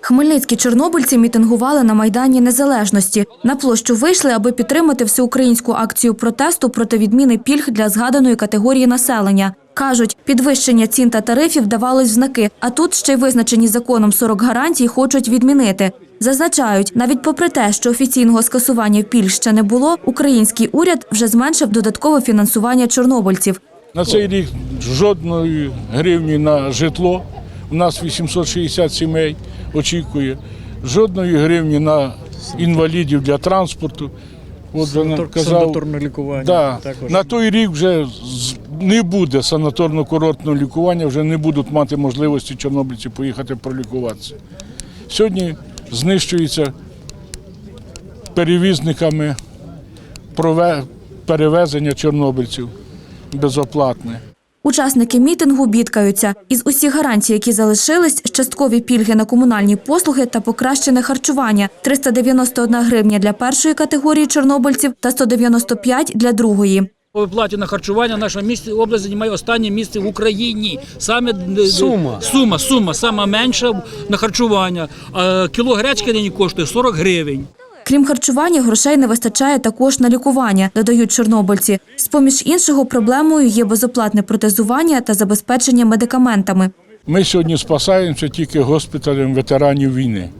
Хмельницькі чорнобильці мітингували на Майдані Незалежності. На площу вийшли, аби підтримати всеукраїнську акцію протесту проти відміни пільг для згаданої категорії населення. Кажуть, підвищення цін та тарифів давалось в знаки, а тут ще й визначені законом 40 гарантій хочуть відмінити. Зазначають, навіть попри те, що офіційного скасування пільг ще не було, український уряд вже зменшив додаткове фінансування чорнобильців. На цей рік жодної гривні на житло. У нас 860 сімей очікує. Жодної гривні на інвалідів для транспорту. От вона казав, Санаторне лікування. да, також. на той рік вже не буде санаторно-курортного лікування, вже не будуть мати можливості чорнобильці поїхати пролікуватися. Сьогодні знищується перевізниками перевезення чорнобильців безоплатне. Учасники мітингу бідкаються. Із усіх гарантій, які залишились, часткові пільги на комунальні послуги та покращене харчування – 391 гривня для першої категорії чорнобильців та 195 для другої. По виплаті на харчування наша місце область займає останнє місце в Україні. Саме е, Сума. сума, сума, сама менша на харчування. А кіло гречки нині коштує 40 гривень. Крім харчування, грошей не вистачає також на лікування, додають чорнобильці. З-поміж іншого, проблемою є безоплатне протезування та забезпечення медикаментами. Ми сьогодні спасаємося тільки госпіталем ветеранів війни.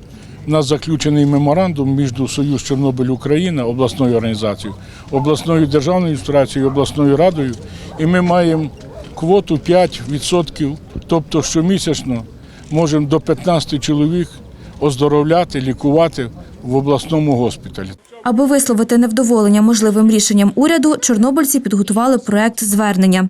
У нас заключений меморандум між Союз Чорнобиль Україна, обласною організацією, обласною державною адміністрацією, обласною радою, і ми маємо квоту 5%, тобто щомісячно можемо до 15 чоловік оздоровляти, лікувати в обласному госпіталі. Аби висловити невдоволення можливим рішенням уряду, чорнобильці підготували проект звернення.